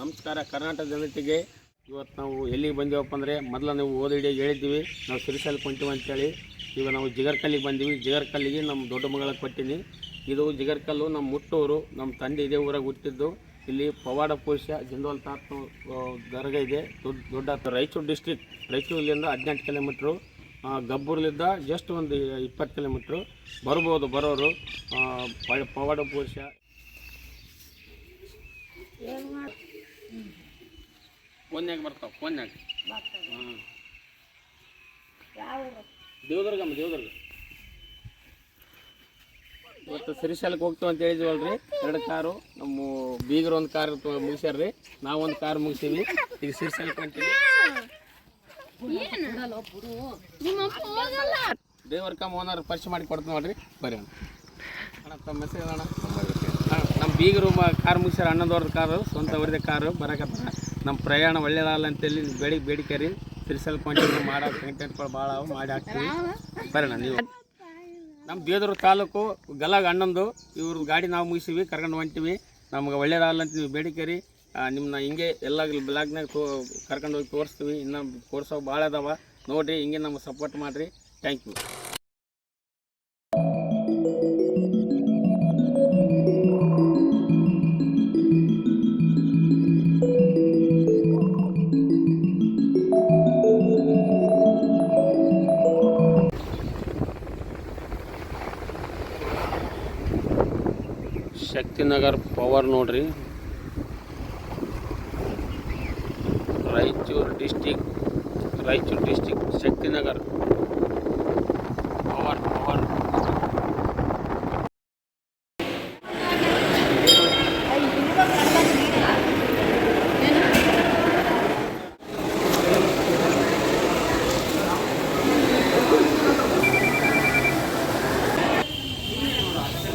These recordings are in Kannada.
ನಮಸ್ಕಾರ ಕರ್ನಾಟಕ ಜನತೆಗೆ. ಇವತ್ತು ನಾವು ಎಲ್ಲಿಗೆ ಬಂದೀವಪ್ಪ ಅಂದರೆ ಮೊದಲು ನೀವು ಓದಿಡಿ ಹೇಳಿದ್ದೀವಿ. ನಾವು ಸಿರಿಸಲ್ಲಿ ಕೊಂತೀವಿ ಅಂತೇಳಿ. ಈಗ ನಾವು ಜಿಗರ್ಕಲ್ಲಿಗೆ ಬಂದೀವಿ. ಜಿಗರ್ಕಲ್ಲಿಗೆ ನಮ್ಮ ದೊಡ್ಡ ಮಗಳ ಕೊಟ್ಟಿನಿ. ಇದು ಜಿಗರ್ಕಲ್ಲು ನಮ್ಮ ಮುಟ್ಟೂರು, ನಮ್ಮ ತಂದೆ ಇದೇ ಊರಾಗ ಹುಟ್ಟಿದ್ದು. ಇಲ್ಲಿ ಪವಾಡ ಪುರುಷ ಜಿಂದೋಲ್ ತಾತ ದರ್ಗ ಇದೆ. ದೊಡ್ಡ ದೊಡ್ಡ ರಾಯಚೂರು ಡಿಸ್ಟ್ರಿಕ್ಟ್ ರಾಯಚೂರಿನಿಂದ ಹದಿನೆಂಟು ಕಿಲೋಮೀಟ್ರು ಗಬ್ಬೂರ್ಲಿಂದ ಜಸ್ಟ್ ಒಂದು ಇಪ್ಪತ್ತು ಕಿಲೋಮೀಟ್ರು ಬರ್ಬೋದು ಬರೋರು. ಪವಾಡ ಪುರುಷ ಫೋನ್ಯಾಗ ಬರ್ತಾವ ಫೋನ್ಯಾಗ. ಹಾಂ ದೇವದುರ್ಗಮ್ಮ ದೇವದುರ್ಗ. ಇವತ್ತು ಸಿರಿಶಾಲಕ್ಕೆ ಹೋಗ್ತೀವಿ ಅಂತ ಹೇಳಿದ್ವಲ್ರಿ. ಎರಡು ಕಾರು ನಮ್ಮ ಬೀಗರು ಒಂದು ಕಾರ್ ಮುಗಿಸ್ಯಾರ್ರಿ. ನಾವು ಒಂದು ಕಾರ್ ಮುಗಿಸೀವಿ ಈಗ ಸಿರಿಶಾಲಕ್ಕೆ ಹೊಂಟೀವಿ ದೇವರ ಕಮ್ಮ ಓನರ್ ಪರಿಚಯ ಮಾಡಿ ಕೊಡ್ತೀನಿ ನೋಡ್ರಿ. ಬರ್ರಿ ಅಣ್ಣ. ಅಣ್ಣ ತಮ್ಮ ಮೆಸೇಜ್ ಅಣ್ಣ ನಮ್ಮ ಬೀಗರು ಮ ಕಾರ್ ಮುಗಿಸ್ಯಾರ ಅಣ್ಣದವ್ರದ್ದು ಕಾರು ಸ್ವಂತ ಅವ್ರದ್ದೇ ಕಾರು ಬರಕತ್ತಾರ. ನಮ್ಮ ಪ್ರಯಾಣ ಒಳ್ಳೇದಾಗಲ್ಲ ಅಂತೇಳಿ ಬೇಡಿ ಬೇಡಿಕೆ ರೀ. ಸಿರಿಸಲ್ ಕಂಟಿನ್ಯೂ ಮಾಡೋ ಕಂಟೆಂಟ್ಗಳು ಭಾಳ ಮಾಡಿ ಹಾಕ್ತೀವಿ. ಬರೋಣ ನೀವು. ನಮ್ಮ ಬೇದೂರು ತಾಲೂಕು ಗಲಾಗ ಅಣ್ಣಂದು ಇವ್ರ ಗಾಡಿ ನಾವು ಮುಗಿಸಿವಿ, ಕರ್ಕೊಂಡು ಹೊಂಟಿವಿ. ನಮ್ಗೆ ಒಳ್ಳೇದಾಗಲ್ಲ ಅಂತ ನೀವು ಬೇಡಿಕೆ ರೀ. ನಿಮ್ಮನ್ನ ಹಿಂಗೆ ಎಲ್ಲ ಬ್ಲಾಗ್ನಾಗ ತೋ, ಕರ್ಕೊಂಡು ಹೋಗಿ ತೋರಿಸ್ತೀವಿ. ಇನ್ನು ತೋರ್ಸೋ ಭಾಳ ಅದಾವ. ನೋಡಿರಿ, ಹಿಂಗೆ ನಮ್ಗೆ ಸಪೋರ್ಟ್ ಮಾಡಿರಿ. ಥ್ಯಾಂಕ್ ಯು ಶಕ್ತಿನಗರ್ ಪವರ್ ನೋಡ್ರಿ. Raichur district Raichur district Shaktinagar power power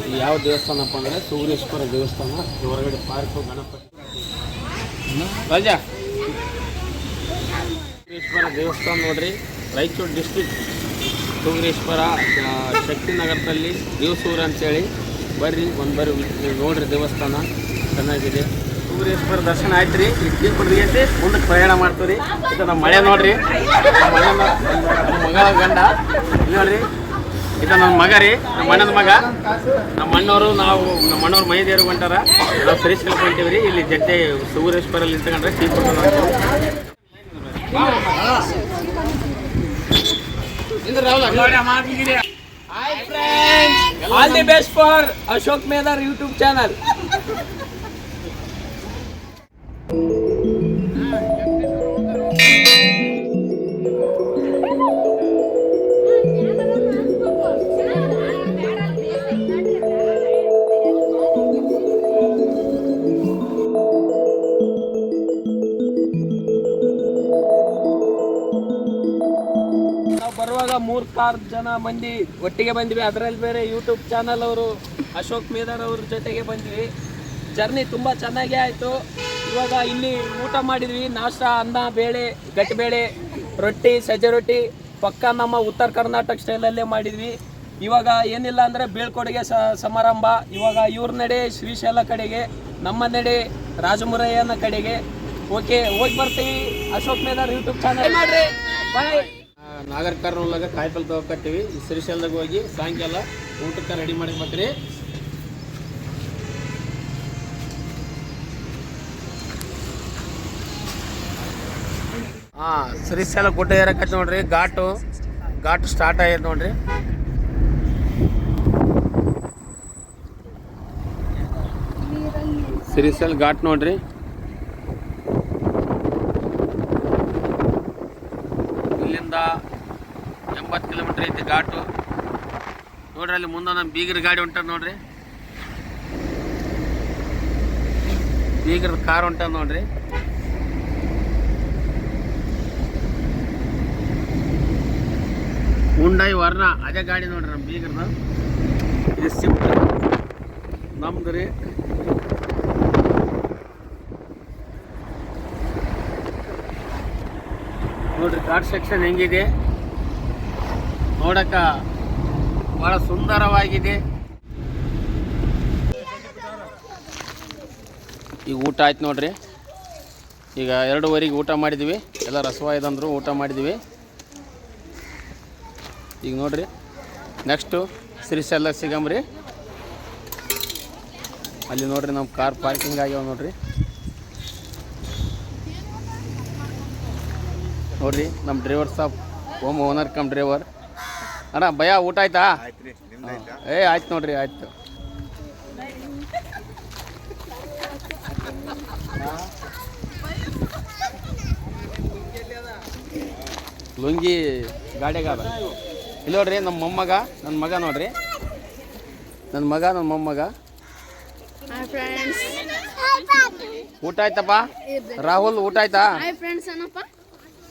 ಇದು ಯಾವ ದೇವಸ್ಥಾನಪ್ಪ ಅಂದರೆ ಸೂರ್ಯೇಶ್ವರ ದೇವಸ್ಥಾನ ಹೊರಗಡೆ ಪಾರ್ಕು ಗಣಪತಿ. ರಾಜಾ! ಸೂರ್ಯೇಶ್ವರ ದೇವಸ್ಥಾನ ನೋಡ್ರಿ, ರಾಯಚೂರು ಡಿಸ್ಟಿಕ್ ಸೂರ್ಯೇಶ್ವರ ಶಕ್ತಿ ಶಕ್ತಿನಗರದಲ್ಲಿ ದೇವಸೂರ ಅಂತೇಳಿ ಬರ್ರಿ, ಒಂದು ಬರ್ರಿ ನೋಡ್ರಿ ದೇವಸ್ಥಾನ, ಚೆನ್ನಾಗಿದೆ. ಸೂರ್ಯೇಶ್ವರ ದರ್ಶನ ಆಯ್ತು ರೀ ಕುಡ್ದಿಗೆಸಿ ಮುಂದಕ್ಕೆ ಪ್ರಯಾಣ ಮಾಡ್ತೀವಿ ಇದು ನಮ್ಮ ಮಳೆ ನೋಡ್ರಿ. ಮಗ ಗಂಡ. ನೋಡ್ರಿ. ಇದು ನನ್ನ ಮಗ ರೀ, ನಮ್ಮ ಅಣ್ಣನ ಮಗ. ನಮ್ಮ ಅಣ್ಣವರು ನಾವು, ನಮ್ಮ ಅಣ್ಣವ್ರು ಮೈ ದೇವ್ರಿಗೆ ಹೊಂಟಾರ ನಾವು ಫ್ರೀಸ್ ಕಲ್ಕೊಂತೀವಿ ರೀ, ಇಲ್ಲಿ ಜಡ್ಡೆ ಸೂರೇಶ್ವರಲ್ಲಿ ನಿಂತ್ಕೊಂಡ್ರೆ tea all the best for Ashok Medar YouTube channel ಜನ ಮಂದಿ ಒಟ್ಟಿಗೆ ಬಂದ್ವಿ. ಅದರಲ್ಲಿ ಬೇರೆ ಯೂಟ್ಯೂಬ್ ಚಾನಲ್ ಅವರು, ಅಶೋಕ್ ಮೇದರ್ ಅವ್ರ ಜೊತೆಗೆ ಬಂದ್ವಿ. ಜರ್ನಿ ತುಂಬ ಚೆನ್ನಾಗೇ ಆಯಿತು. ಇವಾಗ ಇಲ್ಲಿ ಊಟ ಮಾಡಿದ್ವಿ. ನಾಷ್ಟ, ಅನ್ನ, ಬೇಳೆ ಗಟ್ಟಿಬೇಳೆ ರೊಟ್ಟಿ, ಸಜ್ಜೆ ರೊಟ್ಟಿ, ಪಕ್ಕ ನಮ್ಮ ಉತ್ತರ ಕರ್ನಾಟಕ ಸ್ಟೈಲಲ್ಲೇ ಮಾಡಿದ್ವಿ. ಇವಾಗ ಏನಿಲ್ಲ ಅಂದರೆ ಬೀಳ್ಕೊಡುಗೆ ಸಮಾರಂಭ. ಇವಾಗ ಇವ್ರ ನಡೆ ಶ್ರೀಶೈಲ ಕಡೆಗೆ, ನಮ್ಮ ನಡೆ ರಾಜಮುರಯ್ಯನ ಕಡೆಗೆ. ಓಕೆ ಹೋಗಿ ಬರ್ತೀವಿ. ಅಶೋಕ್ ಮೇದರ್ ಯೂಟ್ಯೂಬ್ ಚಾನಲ್ ಮಾಡ್ರಿ. ಬಾಯ್ ನಾಗರ ಕಾರ್ನೂಲಾಗ ಕಾಯಿಪಲ್ಲೆ ತಗೋಕತ್ತೀವಿ. ಶ್ರೀಶೈಲದಾಗ ಹೋಗಿ ಸಾಯಂಕಾಲ ಊಟಕ್ಕೆ ರೆಡಿ ಮಾಡಿರ್ಬೇಕ್ರಿ ಹಾಂ ಶ್ರೀಶೈಲ ಗುಡ್ಡ ಏರಕತ್ತಿ ನೋಡ್ರಿ, ಘಾಟು ಘಾಟು ಸ್ಟಾರ್ಟ್ ಆಗೈತೆ ನೋಡ್ರಿ. ಶ್ರೀಶೈಲ ಘಾಟ್ ನೋಡ್ರಿ. ಇಲ್ಲಿಂದ ಎಂಬತ್ತು ಕಿಲೋಮೀಟ್ರ್ ಐತಿ ಘಾಟು. ನೋಡ್ರಿ ಅಲ್ಲಿ ಮುಂದೆ ನಮ್ಮ ಬೀಗರ ಗಾಡಿ ಹೊಂಟದ ನೋಡ್ರಿ. ಬೀಗರದ ಕಾರ್ ಹೊಂಟದ ನೋಡ್ರಿ. ಉಂಡಾಯಿ ವರ್ಣ ಅದೇ ಗಾಡಿ ನೋಡ್ರಿ ನಮ್ಮ ಬೀಗರದ ಇದು ಸಿಫ್ಟ್ ನಮ್ದು ರೀ. ನೋಡ್ರಿ ಕಾರ್ ಸೆಕ್ಷನ್ ಹೆಂಗಿದೆ? ನೋಡಕ್ಕ ಬಹಳ ಸುಂದರವಾಗಿದೆ. ಈಗ ಊಟ ಆಯ್ತು ನೋಡ್ರಿ. ಈಗ ಎರಡೂವರೆಗೆ ಊಟ ಮಾಡಿದ್ವಿ. ಎಲ್ಲ ರಸವಾಯ್ದಂದ್ರು ಊಟ ಮಾಡಿದ್ವಿ. ಈಗ ನೋಡ್ರಿ. ನೆಕ್ಸ್ಟು ಶ್ರೀಶೈಲ ಸಿಗಂಬ್ರಿ. ಅಲ್ಲಿ ನೋಡ್ರಿ ನಮ್ಮ ಕಾರ್ ಪಾರ್ಕಿಂಗ್ ಆಗ್ಯಾವ ನೋಡ್ರಿ. ನೋಡ್ರಿ ನಮ್ಮ ಡ್ರೈವರ್ ಸಾಬ್ ಓಮ್ ಓನರ್ ಕಮ್ ಡ್ರೈವರ್ ಅಣ್ಣ ಭಯ ಊಟ ಆಯ್ತಾ. ಏ ಆಯ್ತು ನೋಡ್ರಿ ಆಯ್ತು. ಲುಂಗಿ ಗಾಡಿಯಾಗ ಇಲ್ಲ ನೋಡ್ರಿ ನಮ್ಮ ಮೊಮ್ಮಗ ನನ್ನ ಮಗ ನೋಡ್ರಿ. ನನ್ನ ಮಗ ನನ್ನ ಮೊಮ್ಮಗ. ಹಾಯ್ ಫ್ರೆಂಡ್ಸ್ ಊಟ ಆಯ್ತಪ್ಪ? ರಾಹುಲ್ ಊಟ ಆಯ್ತಾ?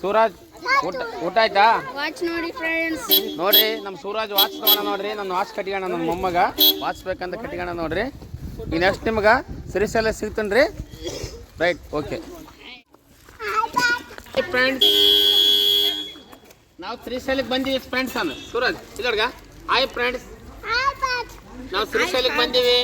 ಸೂರಾಜ್. ಊಟ ಊಟ ಆಯ್ತಾ? ವಾಚ್ ನೋಡಿ ಫ್ರೆಂಡ್ಸ್ ನೋಡ್ರಿ ನಮ್ಮ ಸೂರಜ್ ವಾಚ್ ತಗೋಣ ನೋಡ್ರಿ ನನ್ನ ವಾಚ್ ಕಟ್ಕೋಣ ನನ್ನ ಮೊಮ್ಮಗ. ವಾಚ್ ಬೇಕಂತ ಕಟ್ಕೋಣ ನೋಡ್ರಿ. ಈಗ ನೆಕ್ಸ್ಟ್ ನಿಮ್ಗೆ ಸಿರಿಸಲ್ಲ ಸಿಗ್ತನ್ರಿ ರೈಟ್ ಓಕೆ ಫ್ರೆಂಡ್ಸ್ ನಾವು ಶ್ರೀಶೈಲಕ್ಕೆ ಬಂದೀವಿ ಫ್ರೆಂಡ್ಸ್ ಅನ್ನ. ಸೂರಜ್ ಇಲ್ಲಡ್ಗ. ಹಾಯ್ ಫ್ರೆಂಡ್ಸ್ ನಾವು ಶ್ರೀಶೈಲಕ್ಕೆ ಬಂದೀವಿ.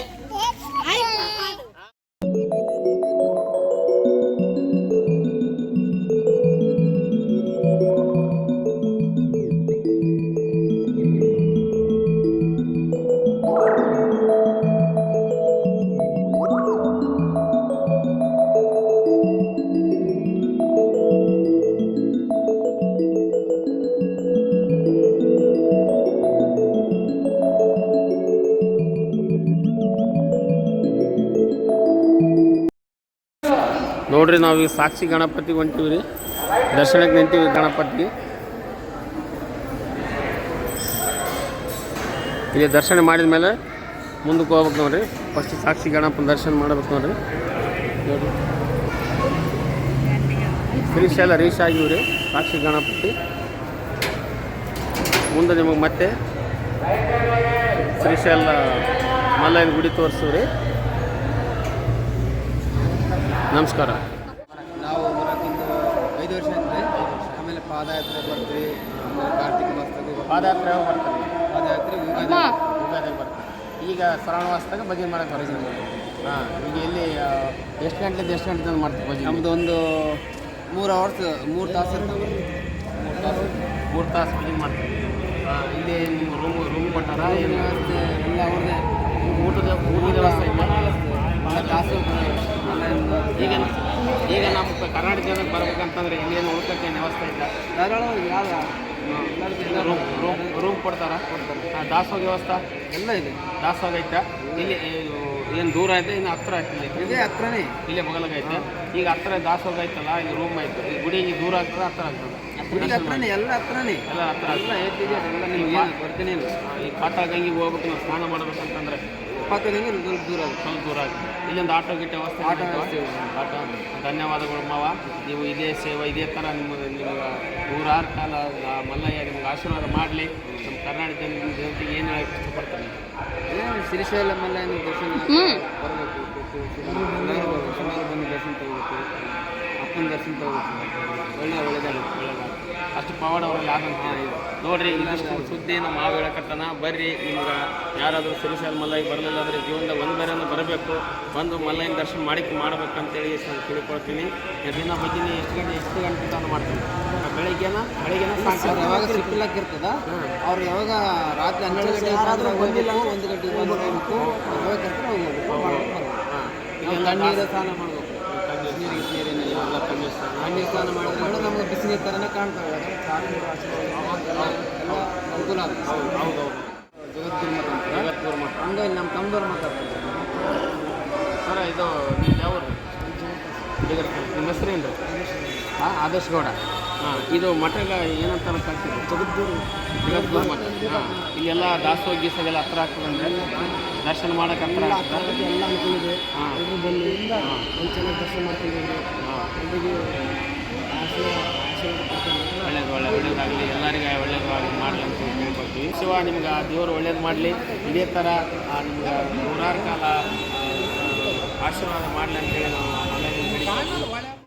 ನೋಡ್ರಿ ನಾವು ಈಗ ಸಾಕ್ಷಿ ಗಣಪತಿ ಹೊಂಟೀವಿ ರೀ ದರ್ಶನಕ್ಕೆ ನಿಂತೀವಿ ಗಣಪತಿ ಇಲ್ಲಿ ದರ್ಶನ ಮಾಡಿದ ಮೇಲೆ ಮುಂದಕ್ಕೆ ಹೋಗ್ಬೇಕು ನೋಡ್ರಿ. ಫಸ್ಟ್ ಸಾಕ್ಷಿ ಗಣಪನ ದರ್ಶನ ಮಾಡ್ಬೇಕು ನೋಡ್ರಿ. ರೀಶ್ ಎಲ್ಲ ರೀಶ್ ಆಗಿವಿ ರೀ ಸಾಕ್ಷಿ ಗಣಪತಿ. ಮುಂದೆ ನಿಮಗೆ ಮತ್ತೆ ಶ್ರೀಶೈಲ ಮಲ್ಲಯ್ಯನ ಗುಡಿ ತೋರಿಸ್ತೀವಿ ರೀ ನಮಸ್ಕಾರ. ನಾವು ಬರೋಕ್ಕಿಂತ ಐದು ವರ್ಷ ಆಯ್ತು ಆಮೇಲೆ ಪಾದಯಾತ್ರೆ ಬರ್ತೀವಿ ಆಮೇಲೆ ಕಾರ್ತಿಕ ಮಾಸದಾಗ ಬರ್ತೀವಿ. ಪಾದಯಾತ್ರೆ ಬರ್ತೀವಿ ಪಾದಯಾತ್ರೆ ಯುಗಾದಿ ಯುಗಾದಿ ಬರ್ತೀವಿ ಈಗ ಶ್ರಾವಣವಾಸದಾಗ ಭಜನೆ ಮಾಡಕ್ಕೆ ಮಾಡ್ತೀವಿ. ಹಾಂ ಈಗ ಇಲ್ಲಿ ಎಷ್ಟು ಗಂಟೆ ಎಷ್ಟು ಗಂಟೆ ತಂದು ಮಾಡ್ತೀವಿ ಭಜನೆ? ನಮ್ಮದು ಒಂದು ಮೂರು ಅವರ್ಸ್ ಮೂರು ತಾಸು ಇರ್ತವೆ ಮೂರು ತಾಸು. ಭಜನೆ ಮಾಡ್ತೀವಿ ಹಾಂ ಇಲ್ಲಿ ನಿಮ್ಮ ರೂಮ್ ರೂಮ್ ಕೊಟ್ಟಾರ ಏನು? ವ್ಯವಸ್ಥೆ ಎಲ್ಲ ಅವ್ರದ್ದೇ ಊಟದ ಊಟದ ವ್ಯವಸ್ಥೆ ಇದೆ ಭಾಳ ಕಾಸು ಈಗ ಈಗ ನಮ್ಮ ಕರ್ನಾಟಕ ಜನಕ್ಕೆ ಬರ್ಬೇಕಂತಂದ್ರೆ ಇಲ್ಲೇನು ಏನು ವ್ಯವಸ್ಥೆ ಇಲ್ಲ. ಧಾರಾಳವಾಗಿ ಯಾವ ರೂಮ್ ರೂಮ್ ರೂಮ್ ಕೊಡ್ತಾರ? ದಾಸೋಗ ದಾಸೋಹ ವ್ಯವಸ್ಥೆ? ಎಲ್ಲ ಇದೆ. ದಾಸೋಗ ಐತೆ? ಇಲ್ಲಿ ಏನು ದೂರ ಐತೆ? ಇನ್ನು ಹತ್ರ ಐತೆ ಇಲ್ಲಿ. ಇದೇ ಹತ್ರನೇ. ಇಲ್ಲೇ ಬಗಲಾಗ ಐತೆ? ಈಗ ಹತ್ರ ದಾಸೋಗ ಐತಲ್ಲ ಇಲ್ಲಿ ರೂಮ್ ಐತೆ. ಈ ಗುಡಿಗೆ ದೂರ ಆಗ್ತದೆ ಹತ್ರ ಆಗ್ತದೆ. ಹತ್ರನೇ ಎಲ್ಲ ಹತ್ರನೇ. ಎಲ್ಲ ಹತ್ರ ಎಲ್ಲ ಏಟಿದೆ ಏನು ಬರ್ತೀನಿ ಇಲ್ಲ. ಈ ಪಾಠ ಗಂಗಿಗೆ ಹೋಗ್ಬೇಕು ನಾವು ಸ್ನಾನ ಮಾಡ್ಬೇಕಂತಂದ್ರೆ ಪಕ್ಕದಂಗೆ ಸ್ವಲ್ಪ ದೂರ ಆಗುತ್ತೆ. ಸ್ವಲ್ಪ ದೂರ ಆಗುತ್ತೆ. ಇಲ್ಲೊಂದು ಆಟೋ ಗಿಟ್ಟ ವ್ಯವಸ್ಥೆ ಆಟೋ ವ್ಯವಸ್ಥೆ ಆಟೋ ಧನ್ಯವಾದಗಳು ಮಾವ. ನೀವು ಇದೇ ಸೇವೆ ಇದೇ ಥರ ನಿಮ್ಮ ನಿಮ್ಗೆ ನೂರಾರು ಕಾಲ ಮಲ್ಲಯ್ಯ ನಿಮ್ಗೆ ಆಶೀರ್ವಾದ ಮಾಡಲಿ. ನಮ್ಮ ಕರ್ನಾಟಕ ಜನ ಜನತೆಗೆ ಏನು ಹೇಳಕ್ಕೆ ಇಷ್ಟಪಡ್ತಾರೆ? ಏನು ಶ್ರೀಶೈಲ ಮಲ್ಲಯ್ಯನ ದರ್ಶನ ಬರಬೇಕು. ಬಂದು ದರ್ಶನ ತಗೋಬೇಕು. ಅಪ್ಪನ ದರ್ಶನ ತಗೋಬೇಕು. ಒಳ್ಳೆ ಒಳ್ಳೆದಾಗುತ್ತೆ. ಒಳ್ಳೆದಾಗುತ್ತೆ. ಅಷ್ಟು ಪವಾಡ ಅವ್ರಿಗೆ ಆಗಂತ ನೋಡ್ರಿ ಇದಿಷ್ಟು ಸುದ್ದಿ ನಮ್ಮ ಮಾವು ಹೇಳಕತ್ತಾನ ಬರ್ರಿ ನಿಮ್ಗೆ ಯಾರಾದರೂ ಶ್ರೀಶೈಲ ಮಲ್ಲಯ್ಯ ಬರಲಿಲ್ಲ ಅಂದರೆ ಜೀವನದ ಒಂದು ಬೇರೆ ಬರಬೇಕು. ಬಂದು ಮಲ್ಲಯ್ಯನ ದರ್ಶನ ಮಾಡಿ ಮಾಡ್ಬೇಕಂತೇಳಿ ನಾನು ತಿಳ್ಕೊಳ್ತೀನಿ. ದಿನ ಭಜನೆ ಎಷ್ಟು ಗಂಟೆ ಎಷ್ಟು ಗಂಟೆ ತನಕ ಮಾಡ್ತೀನಿ? ಬೆಳಿಗ್ಗೆನ? ಬೆಳಿಗ್ಗೆನ ಸಾಯಂಕಾಲ ಯಾವಾಗ ಸಿಕ್ಕಿಲ್ಲಕ್ಕೆ ಇರ್ತದ ಅವ್ರು ಯಾವಾಗ ರಾತ್ರಿ ಹನ್ನೆರಡು ಗಂಟೆ ಯಾರಾದರೂ ಬಂದಿಲ್ಲ ಒಂದು ಗಂಟೆ ಬಂದು ಹೋಗ್ಬೇಕು. ಯಾವಾಗ ಅವಾಗ ಹೋಗ್ಬೇಕು? ಹಾಂ. ತಣ್ಣೀರು ಸ್ನಾನ ಮಾಡ್ಬೇಕು. ನೀರಿಗೆ ನೀರೇನಿಲ್ಲ ಸ್ನಾನ ಮಾಡಿದ್ರೆ ನಮ್ಗೆ ಬಿಸಿನೀರು ಥರನೇ ಕಾಣ್ತವೆ ಅನುಕೂಲ ಆಗುತ್ತೆ. ಜಗದ್ಗುರು ಮಠ ಜಗದ್ಗುರು ಮಠ. ಹಂಗೆ ನಮ್ಮ ತಮ್ಮದವ್ರು ಮಾತಾಡ್ತಾರೆ ಸರ ಇದು ನೀವು ಯಾವ ನಿಮ್ಮ ಏನು? ಹಾಂ ಆದರ್ಶ್ ಗೌಡ. ಹಾಂ ಇದು ಮಠಗ ಏನಂತ ಕಳ್ಸಿದ್ರು ಜಗದ್ಗುರು. ಜಗದ್ಗುರು ಮಠ. ಹಾಂ ಇಲ್ಲೆಲ್ಲ ದಾಸೋಹ ಗೀಸೋಗೆಲ್ಲ ಹತ್ರ ಆಗ್ತದಂದ್ರೆ ದರ್ಶನ ಮಾಡಕ್ಕೆ ಹತ್ರ ಆಗ್ತದೆ ಎಲ್ಲ ಅನುಕೂಲ ಇದೆ. ಹಾಂ. ಬಂದು ಚೆನ್ನಾಗಿ ದರ್ಶನ ಮಾಡ್ಕೊಂಡು ಒಳ್ಳೇದು ಒಳ್ಳೆ ಒಳ್ಳೇದಾಗಲಿ. ಎಲ್ಲರಿಗೆ ಒಳ್ಳೇದಾಗಲಿ ಮಾಡಲಿ ಅಂತ ಕೇಳ್ಕೊಳ್ತೀವಿ ಶಿವ, ನಿಮ್ಗೆ ಆ ದೇವರು ಒಳ್ಳೇದು ಮಾಡಲಿ. ಇದೇ ಥರ ನಿಮ್ಗೆ ನೂರಾರು ಕಾಲ ಆಶೀರ್ವಾದ ಮಾಡಲಿ ಅಂತೇಳಿ ನಾವು ಒಳ್ಳೆ.